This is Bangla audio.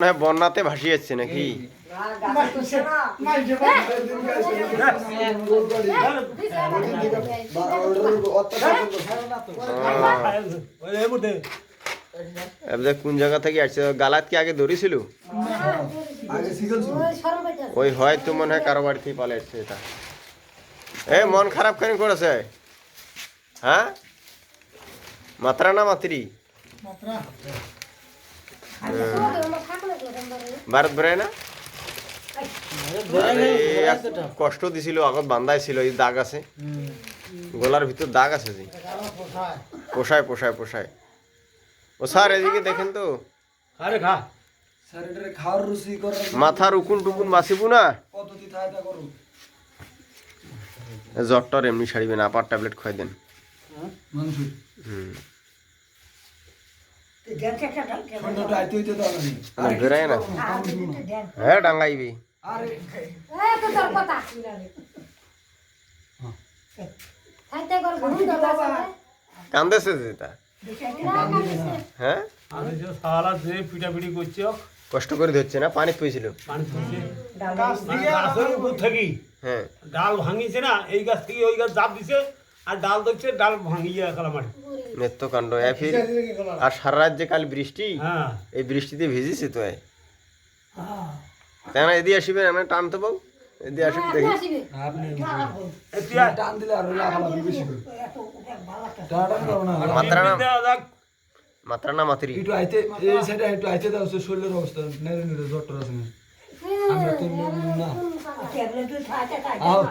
হ্যাঁ বন্যাতে ভাসিয়ে যাচ্ছে নাকি? কোন জায়গা থেকে আসছে? গালাত কি আগে ধরেছিল? ওই হয়তো মনে হয় কারও বাড়ি থেকে পালে আসছে এটা। এ মন খারাপ কেন করেছে? হ্যাঁ? মাত্রা না মাত্রি। ভারত বেড়ায় না? কষ্ট দিছিল আগত বান্ধাই ছিল এই দাগ আছে। গলার ভিতর দাগ আছে যে পোষায় পোষায় পোষায়। ও স্যার এদিকে দেখেন তো। মাথার উকুন টুকুন বাঁচিবো না? জ্বরটার এমনি সারিবে না আপার ট্যাবলেট খাই দেন। হুম। না। না হ্যাঁ ডাঙ্গাইবি। আরে কান্দেছে যেটা হ্যাঁ? কষ্ট করে ধরছে না? পানি পেয়েছিল মানে হ্যাঁ। ডাল ভাঙিছে না এই গাছ থেকে ওই গাছ জাপ দিছে। আর ডাল দেখছে ডাল ভাঙিয়ে গেল মাটি নেত্য এ ফির আর সারা রাত যে কাল বৃষ্টি হ্যাঁ এই বৃষ্টিতে ভিজিছে তো তাই না এদিকে আসিবে আমি টানতে পাবো এদিকে আসিবে দেখি মাত্রা না মাত্রা না মাত্রি একটু আইতে এই সাইডে একটু আইতে দাও শরীরের অবস্থা নেড়ে নেড়ে জ্বরটা আছে আমরা তো না আও